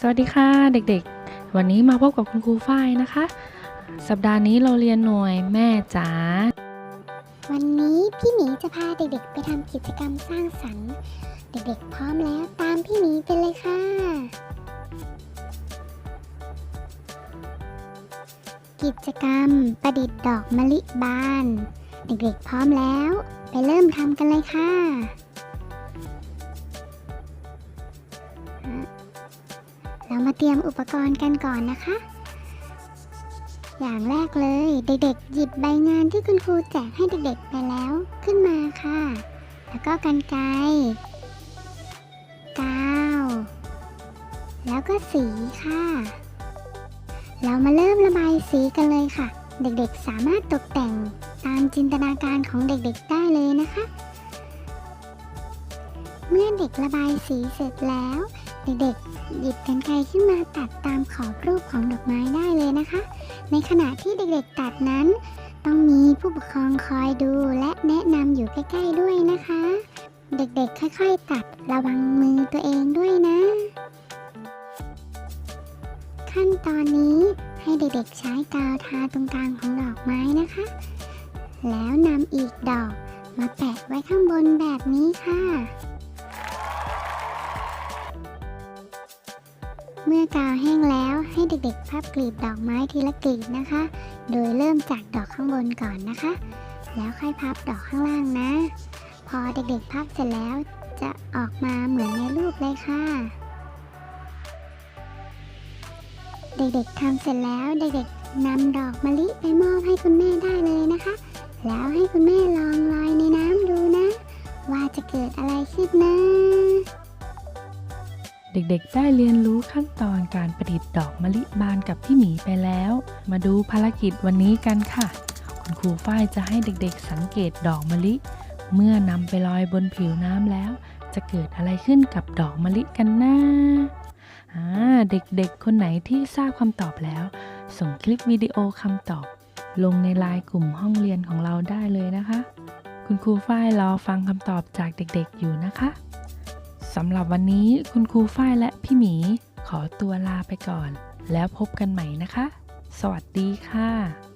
สวัสดีค่ะเด็กๆ วันนี้มาพบกับคุณครูฝ้ายนะคะ สัปดาห์นี้เราเรียนหน่วยแม่จ๋า วันนี้พี่หมีจะพาเด็กๆ ไปทำกิจกรรมสร้างสรรค์ เด็กๆ พร้อมแล้วตามพี่หมีไปเลยค่ะ กิจกรรมประดิษฐ์ดอกมะลิบาน เด็กๆ พร้อมแล้ว ไปเริ่มทำกันเลยค่ะ เรามาเตรียมอุปกรณ์กันก่อนนะคะ อย่างแรกเลยเด็กๆ หยิบใบงานที่คุณครูแจกให้เด็กๆไปแล้วขึ้นมาค่ะ แล้วก็กันไกรกาวแล้วก็สีค่ะ เรามาเริ่มระบายสีกันเลยค่ะ เด็กๆสามารถตกแต่งตามจินตนาการของเด็กๆได้เลยนะคะ เมื่อเด็กระบายสีเสร็จแล้ว เด็กๆ หยิบกันไกรขึ้นมาตัดตามขอบรูปของดอกไม้ได้เลยนะคะ ในขณะที่เด็กๆตัดนั้น ต้องมีผู้ปกครองคอยดูและแนะนำอยู่ใกล้ๆด้วยนะคะ เด็กๆ ค่อยๆ ตัดระวังมือตัวเองด้วยนะ ขั้นตอนนี้ให้เด็กๆ ใช้กาวทาตรงกลางของดอกไม้นะคะ แล้วนำอีกดอกมาแปะไว้ข้างบนแบบนี้ค่ะ เมื่อกาวแห้งแล้วให้เด็กๆพับกลีบดอกไม้ทีละกลีบนะคะ โดยเริ่มจากดอกข้างบนก่อนนะคะ แล้วค่อยพับดอกข้างล่างนะ พอเด็กๆพับเสร็จแล้วจะออกมาเหมือนในรูปเลยค่ะ เด็กๆทำเสร็จแล้วเด็กๆนำดอกมะลิไปมอบให้คุณแม่ได้เลยนะคะ แล้วให้คุณแม่ลองลอยในน้ำ เด็กๆ ได้เรียนรู้ขั้นตอนการประดิษฐ์ดอกมะลิบานกับพี่หมีไปแล้ว มาดูภารกิจวันนี้กันค่ะ คุณครูฝ้ายจะให้เด็กๆ สังเกตดอกมะลิ เมื่อนำไปลอยบนผิวน้ำแล้ว จะเกิดอะไรขึ้นกับดอกมะลิกันนะอ่าเด็กๆ คนไหนที่ทราบคำตอบแล้ว ส่งคลิปวิดีโอคำตอบ ลงในไลน์กลุ่มห้องเรียนของเราได้เลยนะคะ คุณครูฝ้ายรอฟังคำตอบจากเด็กๆ อยู่นะคะ สำหรับวันนี้คุณครูฝ้ายและพี่หมี ขอตัวลาไปก่อน แล้วพบกันใหม่นะคะ สวัสดีค่ะ